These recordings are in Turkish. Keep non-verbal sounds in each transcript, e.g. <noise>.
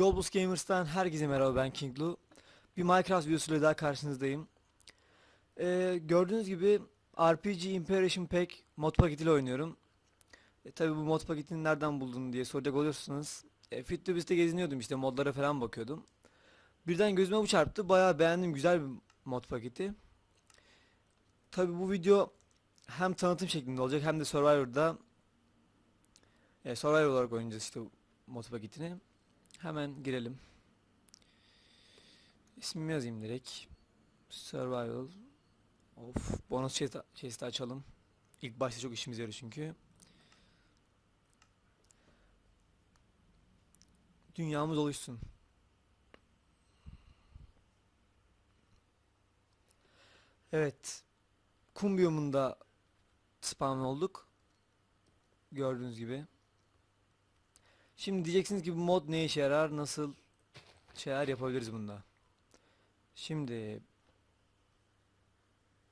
Jobless Gamers'tan herkese merhaba ben King Lu. Bir Minecraft videosuyla daha karşınızdayım. Ee, gördüğünüz gibi RPG Impression Pack mod paketiyle oynuyorum. E, tabi bu mod paketini nereden buldun diye soracak olursunuz. E, FitTubis'te geziniyordum işte modlara falan bakıyordum. Birden gözüme bu çarptı. Bayağı beğendim güzel bir mod paketi. Tabi bu video hem tanıtım şeklinde olacak hem de Survivor'da e, Survivor olarak oynayacağız işte mod paketini. Hemen girelim. İsmimi yazayım direkt. Survival. Of. Bonus chest, chest'i açalım. İlk başta çok işimize yarıyor çünkü. Dünyamız oluşsun. Evet. Kum biyomunda olduk. Gördüğünüz gibi. Şimdi diyeceksiniz ki bu mod ne işe yarar, nasıl şeyler yapabiliriz bunda. Şimdi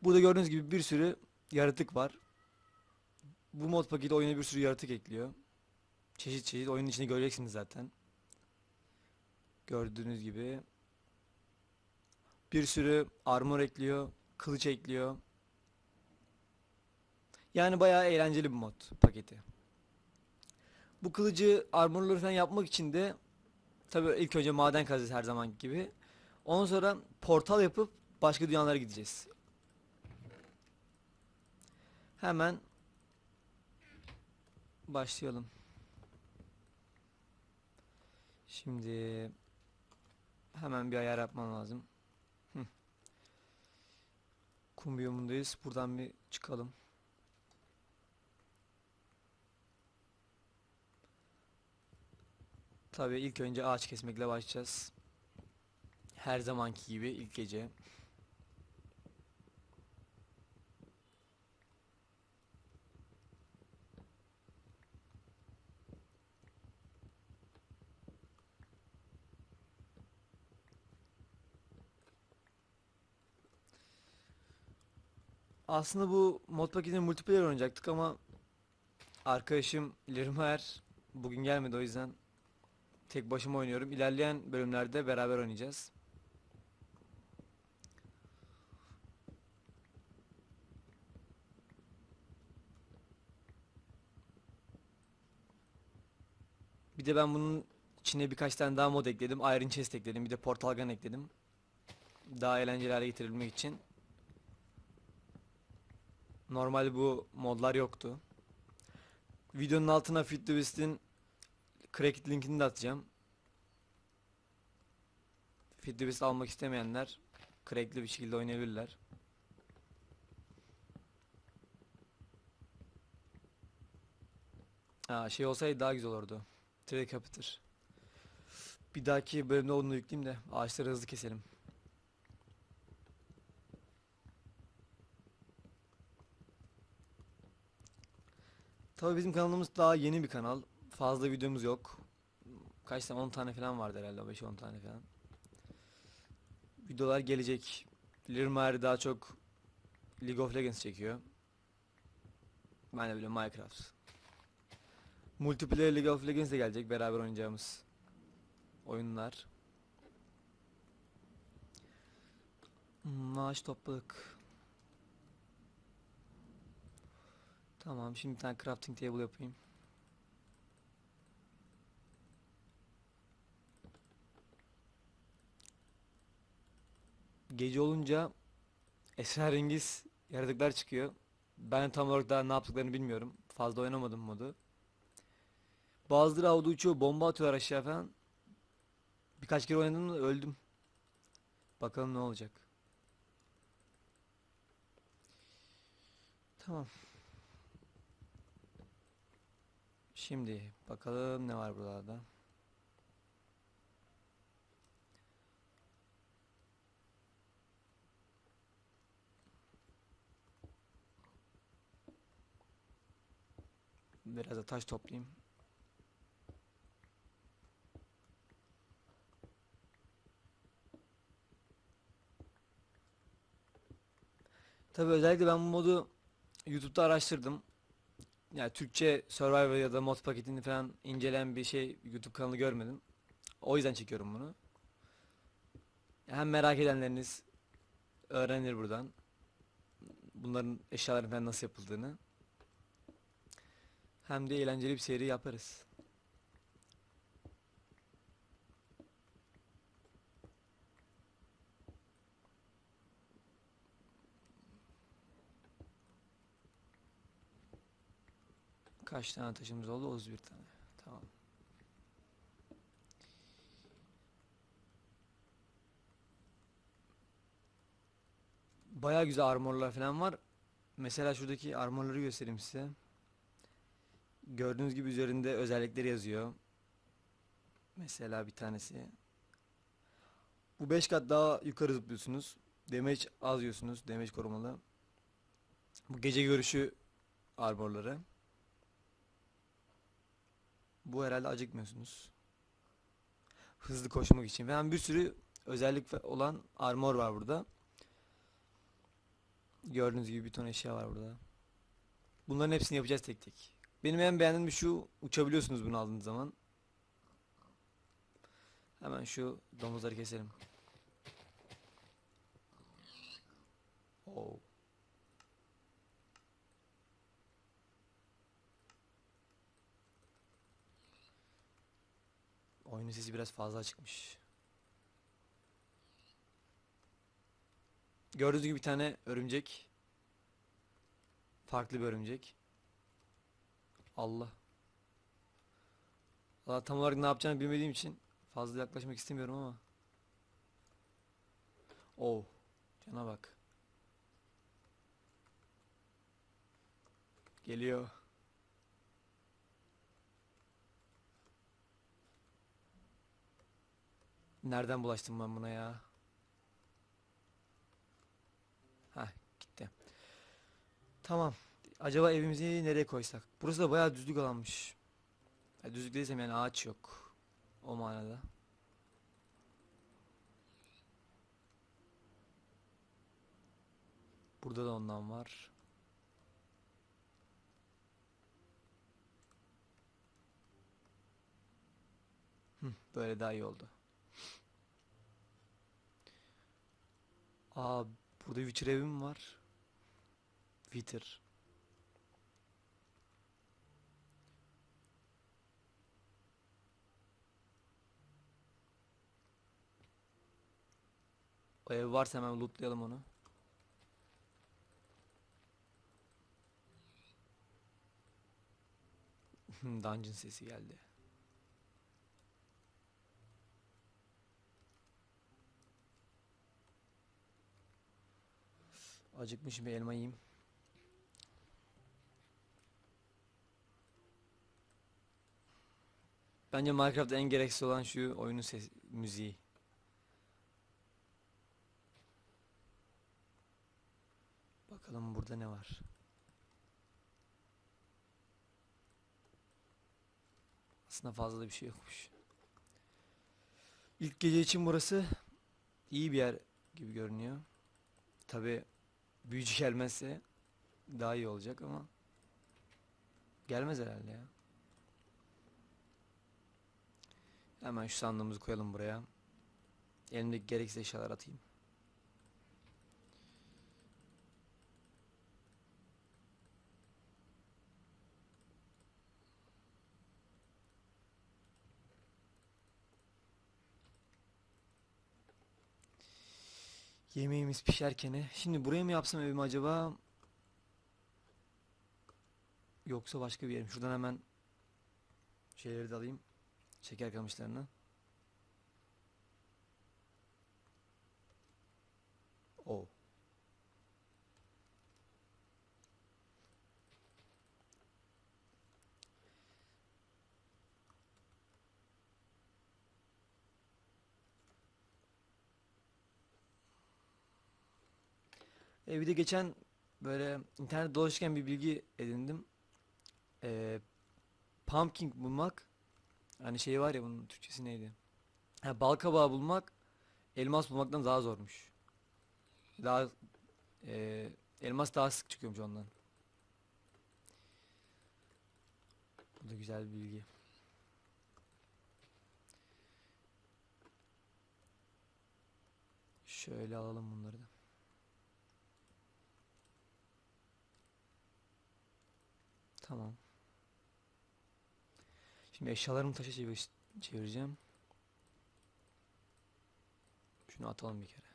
burada gördüğünüz gibi bir sürü yaratık var. Bu mod paketi oyuna bir sürü yaratık ekliyor. Çeşit çeşit oyunun içinde göreceksiniz zaten. Gördüğünüz gibi bir sürü armor ekliyor, kılıç ekliyor. Yani bayağı eğlenceli bir mod paketi. Bu kılıcı armorları falan yapmak için de tabii ilk önce maden kazacağız her zaman gibi. Ondan sonra portal yapıp başka dünyalara gideceğiz. Hemen başlayalım. Şimdi hemen bir ayar yapmam lazım. Kum biyomundayız. Buradan bir çıkalım. Tabii ilk önce ağaç kesmekle başlayacağız. Her zamanki gibi ilk gece. Aslında bu mod paketini multiplayer oynayacaktık ama arkadaşım Lirmer bugün gelmedi o yüzden tek başıma oynuyorum. İlerleyen bölümlerde beraber oynayacağız. Bir de ben bunun içine birkaç tane daha mod ekledim. Iron Chest ekledim. Bir de Portal Gun ekledim. Daha eğlenceli hale getirebilmek için. Normal bu modlar yoktu. Videonun altına FitTwist'in Cracked linkini de atacağım. FitTwist almak istemeyenler crackli bir şekilde oynayabilirler. Ha, şey olsaydı daha güzel olurdu. Trade Captor. Bir dahaki bölümde onu yükleyeyim de ağaçları hızlı keselim. Tabii bizim kanalımız daha yeni bir kanal. Fazla videomuz yok. Kaç tane 10 tane falan vardı herhalde 5-10 tane falan. Videolar gelecek. Lirmar daha çok League of Legends çekiyor. Ben de böyle Minecraft. Multiplayer League of Legends de gelecek beraber oynayacağımız oyunlar. Maaş topladık. Tamam şimdi bir tane crafting table yapayım. Gece olunca esrarengiz yaratıklar çıkıyor. Ben tam olarak daha ne yaptıklarını bilmiyorum. Fazla oynamadım modu. Bazıları havada uçuyor, bomba atıyorlar aşağı falan. Birkaç kere oynadım da öldüm. Bakalım ne olacak. Tamam. Şimdi bakalım ne var buralarda. Biraz da taş toplayayım. Tabii özellikle ben bu modu YouTube'da araştırdım. Yani Türkçe Survivor ya da mod paketini falan inceleyen bir şey YouTube kanalı görmedim. O yüzden çekiyorum bunu. Hem merak edenleriniz öğrenir buradan. Bunların eşyaların falan nasıl yapıldığını. Hem de eğlenceli bir seri yaparız. Kaç tane taşımız oldu? 31 tane. Tamam. Baya güzel armorlar falan var. Mesela şuradaki armorları göstereyim size. Gördüğünüz gibi üzerinde özellikleri yazıyor. Mesela bir tanesi. Bu 5 kat daha yukarı zıplıyorsunuz. Damage az yiyorsunuz. Damage korumalı. Bu gece görüşü armorları. Bu herhalde acıkmıyorsunuz. Hızlı koşmak için. Falan bir sürü özellik olan armor var burada. Gördüğünüz gibi bir ton eşya var burada. Bunların hepsini yapacağız tek tek. Benim en beğendiğim şu uçabiliyorsunuz bunu aldığınız zaman. Hemen şu domuzları keselim. Oo. Oyunun sesi biraz fazla çıkmış. Gördüğünüz gibi bir tane örümcek. Farklı bir örümcek. Allah. Allah tam olarak ne yapacağını bilmediğim için fazla yaklaşmak istemiyorum ama. Oh. Cana bak. Geliyor. Nereden bulaştım ben buna ya? Heh gitti. Tamam. Acaba evimizi nereye koysak? Burası da bayağı düzlük alanmış. Ya düzlük değilsem yani ağaç yok. O manada. Burada da ondan var. Böyle daha iyi oldu. Aa, burada Witcher evim var. Witcher. O ev varsa hemen lootlayalım onu. <laughs> Dungeon sesi geldi. Acıkmışım bir elma yiyeyim. Bence Minecraft'ta en gereksiz olan şu oyunun ses müziği. Bakalım burada ne var. Aslında fazla da bir şey yokmuş. İlk gece için burası iyi bir yer gibi görünüyor. Tabi büyücü gelmezse daha iyi olacak ama gelmez herhalde ya. Hemen şu sandığımızı koyalım buraya. Elimdeki gereksiz eşyalar atayım. Yemeğimiz pişerken şimdi buraya mı yapsam evimi acaba yoksa başka bir yerim. Şuradan hemen şeyleri de alayım. Şeker kamışlarını. O. E, bir de geçen böyle internet dolaşırken bir bilgi edindim. E, pumpkin bulmak hani şey var ya bunun Türkçesi neydi? Ha, balkabağı bulmak elmas bulmaktan daha zormuş. Daha e, elmas daha sık çıkıyormuş ondan. Bu da güzel bir bilgi. Şöyle alalım bunları da. Tamam. Şimdi eşyalarımı taşa çevir çevireceğim. Şunu atalım bir kere.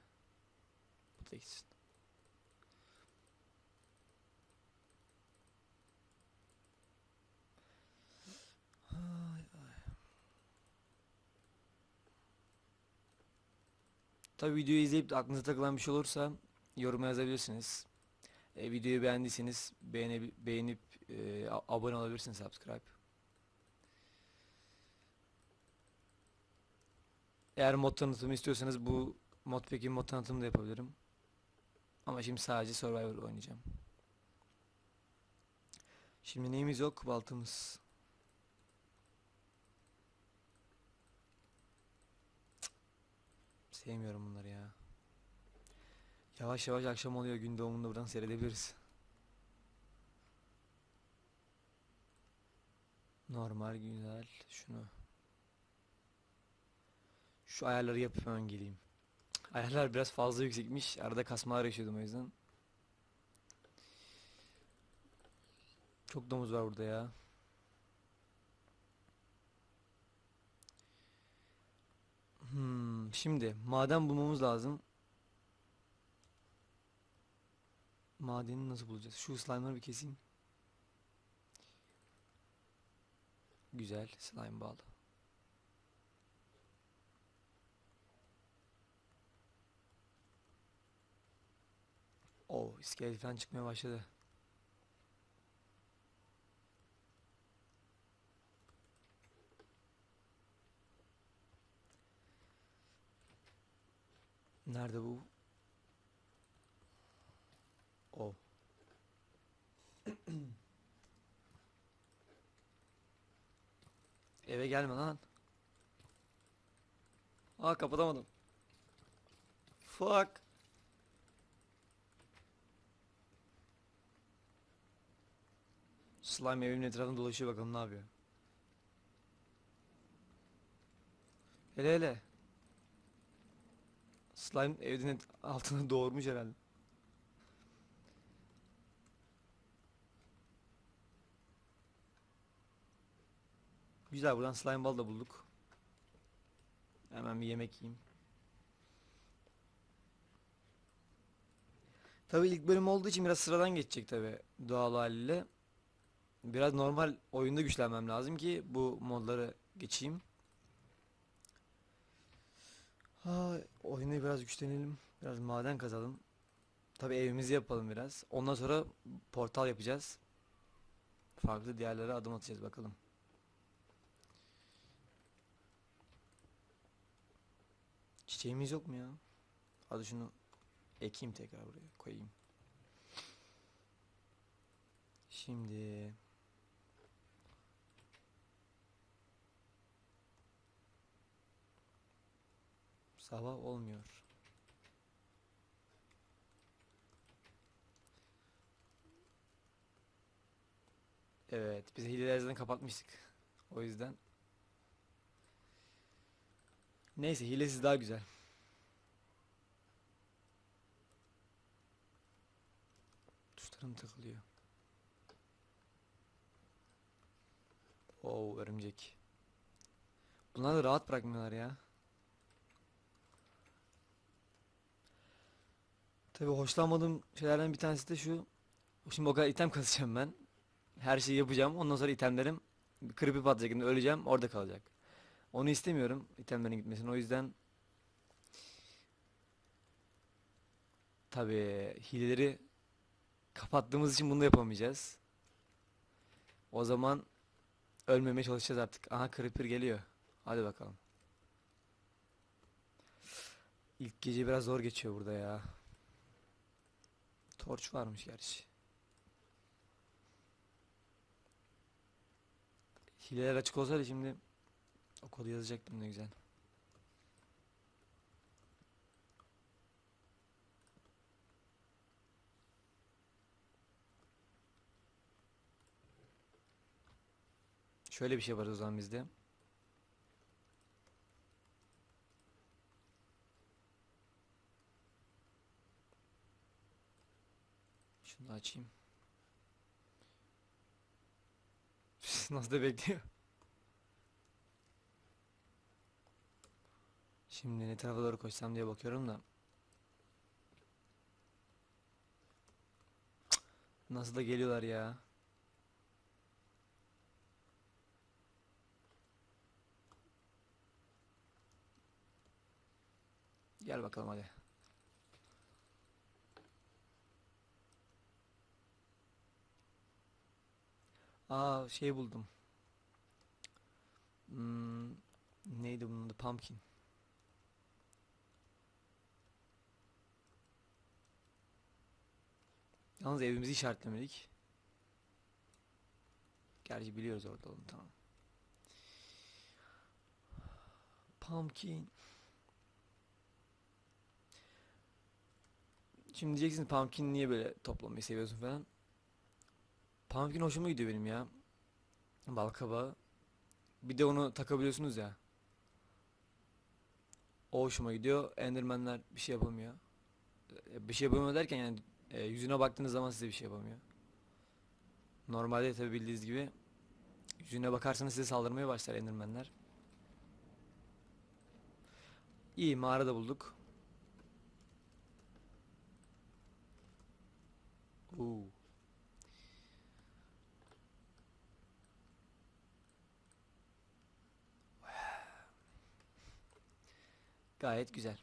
Bu da gitsin. Tabii videoyu izleyip aklınıza takılan bir şey olursa yoruma yazabilirsiniz. E, videoyu beğendiyseniz beğene, beğenip e, abone olabilirsiniz subscribe. Eğer mod tanıtımı istiyorsanız bu modpack'in mod tanıtımını da yapabilirim. Ama şimdi sadece Survivor oynayacağım. Şimdi neyimiz yok? Baltımız. Sevmiyorum bunları ya. Yavaş yavaş akşam oluyor. Gün doğumunu buradan seyredebiliriz. Normal, güzel. Şunu. Şu ayarları yapıp hemen geleyim. Ayarlar biraz fazla yüksekmiş. Arada kasmalar yaşıyordum o yüzden. Çok domuz var burada ya. Hmm, şimdi maden bulmamız lazım. Madeni nasıl bulacağız? Şu slime'ları bir keseyim. Güzel, slime bağlı. Oo, iskelet falan çıkmaya başladı. Nerede bu? O. Eve gelme lan. Aa kapatamadım. Fuck. Slime evimin etrafında dolaşıyor bakalım ne yapıyor. Hele hele. Slime evin et- altını doğurmuş herhalde. Güzel buradan slime bal da bulduk. Hemen bir yemek yiyeyim. Tabii ilk bölüm olduğu için biraz sıradan geçecek tabii doğal haliyle. Biraz normal oyunda güçlenmem lazım ki bu modları geçeyim. Ha, oyunda biraz güçlenelim. Biraz maden kazalım. Tabii evimizi yapalım biraz. Ondan sonra portal yapacağız. Farklı diğerlere adım atacağız bakalım. Çiçeğimiz yok mu ya? Hadi şunu ekeyim tekrar buraya koyayım. Şimdi sabah olmuyor. Evet, biz hileleri zaten kapatmıştık. O yüzden. Neyse, hilesiz daha güzel. Tuşlarım takılıyor. Oo, örümcek. Bunlar da rahat bırakmıyorlar ya. Tabii hoşlanmadığım şeylerden bir tanesi de şu. Şimdi o kadar item kasacağım ben. Her şeyi yapacağım. Ondan sonra itemlerim kırıp patlayacak. Öleceğim orada kalacak. Onu istemiyorum itemlerin gitmesini. O yüzden tabii hileleri kapattığımız için bunu yapamayacağız. O zaman ölmemeye çalışacağız artık. Aha Creeper geliyor. Hadi bakalım. İlk gece biraz zor geçiyor burada ya. Torç varmış gerçi. Hileler açık olsaydı şimdi o kodu yazacaktım ne güzel. Şöyle bir şey var o zaman bizde. Şunu açayım. <laughs> Nasıl da bekliyor. Şimdi ne tarafa doğru koşsam diye bakıyorum da. Nasıl da geliyorlar ya. Gel bakalım hadi. Aa şey buldum. Hmm, neydi bunun adı? Pumpkin. Yalnız evimizi işaretlemedik. Gerçi biliyoruz orada olduğunu tamam. Pumpkin. Şimdi diyeceksiniz pumpkin niye böyle toplamayı seviyorsun falan. Pumpkin hoşuma gidiyor benim ya. Balkabağı. Bir de onu takabiliyorsunuz ya. O hoşuma gidiyor. Enderman'ler bir şey yapamıyor. E, Bir şey yapamıyor derken yani e, yüzüne baktığınız zaman size bir şey yapamıyor. Normalde tabi bildiğiniz gibi yüzüne bakarsanız size saldırmaya başlar Enderman'ler. İyi mağara da bulduk. Oo. Gayet güzel.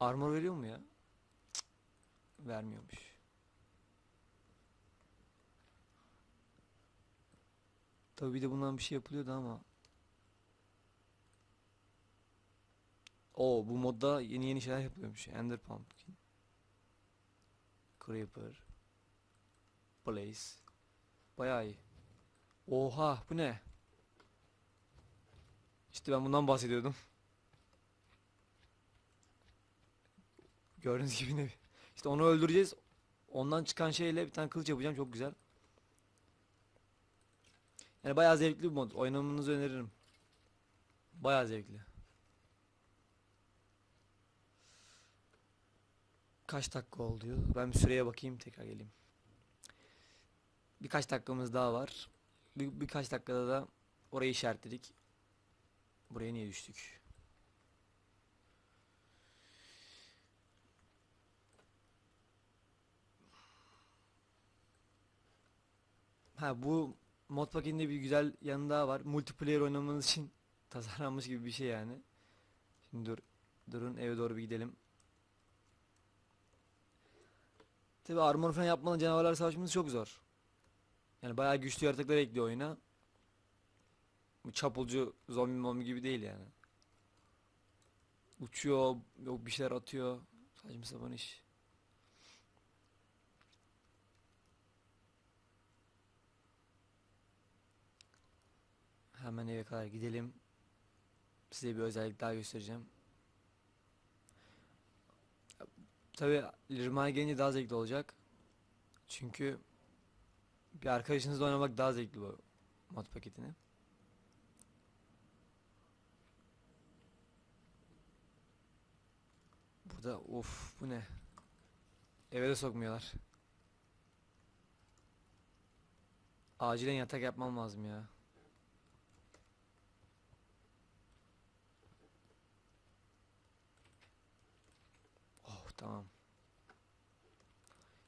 Armor veriyor mu ya? Vermiyormuş. Tabii bir de bundan bir şey yapılıyordu ama. Oo bu modda yeni yeni şeyler yapılıyormuş. Ender Pumpkin. Creeper. Blaze. Bayağı iyi. Oha bu ne? İşte ben bundan bahsediyordum. <laughs> Gördüğünüz gibi ne? İşte onu öldüreceğiz. Ondan çıkan şeyle bir tane kılıç yapacağım çok güzel. Yani bayağı zevkli bir mod. Oynamanızı öneririm. Bayağı zevkli. Kaç dakika oldu? Ben bir süreye bakayım tekrar geleyim. Birkaç dakikamız daha var. Bir, birkaç dakikada da orayı işaretledik. Buraya niye düştük? Ha bu mod paketinde bir güzel yanı daha var. Multiplayer oynamanız için <laughs> tasarlanmış gibi bir şey yani. Şimdi dur durun eve doğru bir gidelim. Tabi armor falan yapmadan canavarlar savaşması çok zor. Yani bayağı güçlü yaratıklar ekliyor oyuna. Bu çapulcu zombi mombi gibi değil yani. Uçuyor, yok bir şeyler atıyor. Saçma sapan iş. Hemen eve kadar gidelim. Size bir özellik daha göstereceğim. Tabi Lirma'ya gelince daha zevkli olacak. Çünkü bir arkadaşınızla oynamak daha zevkli bu mod paketini. Burada of bu ne? Eve de sokmuyorlar. Acilen yatak yapmam lazım ya. Oh tamam.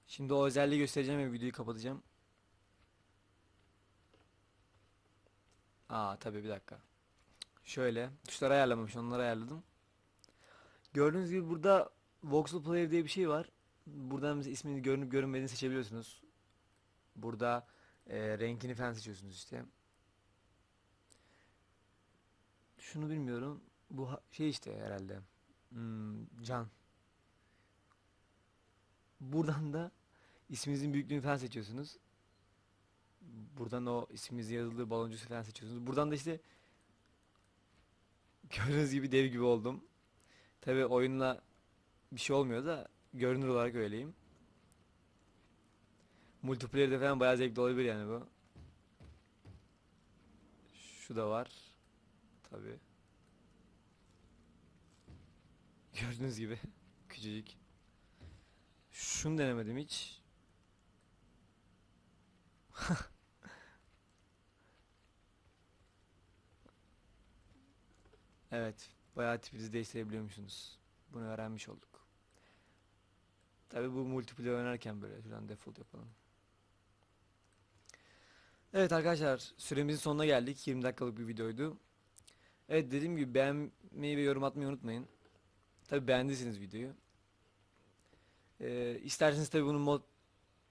Şimdi o özelliği göstereceğim ve videoyu kapatacağım. Aa tabii bir dakika. Şöyle tuşları ayarlamamış onları ayarladım. Gördüğünüz gibi burada Voxel Player diye bir şey var. Buradan ismini görünüp görünmediğini seçebiliyorsunuz. Burada e, renkini falan seçiyorsunuz işte. Şunu bilmiyorum. Bu şey işte herhalde. Hmm, can. Buradan da isminizin büyüklüğünü falan seçiyorsunuz. Buradan o isminiz yazılı baloncusu falan seçiyorsunuz. Buradan da işte <laughs> gördüğünüz gibi dev gibi oldum. Tabi oyunla bir şey olmuyor da görünür olarak öyleyim. Multiplayer'de falan bayağı zevkli olabilir yani bu. Şu da var. Tabi. Gördüğünüz gibi <laughs> küçücük. Şunu denemedim hiç. <laughs> Evet, bayağı tipinizi değiştirebiliyormuşsunuz. Bunu öğrenmiş olduk. Tabii bu multiplayer oynarken böyle şuradan default yapalım. Evet arkadaşlar, süremizin sonuna geldik. 20 dakikalık bir videoydu. Evet dediğim gibi beğenmeyi ve yorum atmayı unutmayın. Tabii beğendiyseniz videoyu. Ee, isterseniz tabii bunun mod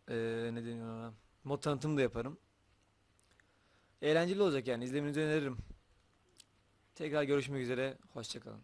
ee, ne deniyor ona? Mod tanıtımı da yaparım. Eğlenceli olacak yani izlemenizi öneririm. Tekrar görüşmek üzere. Hoşçakalın.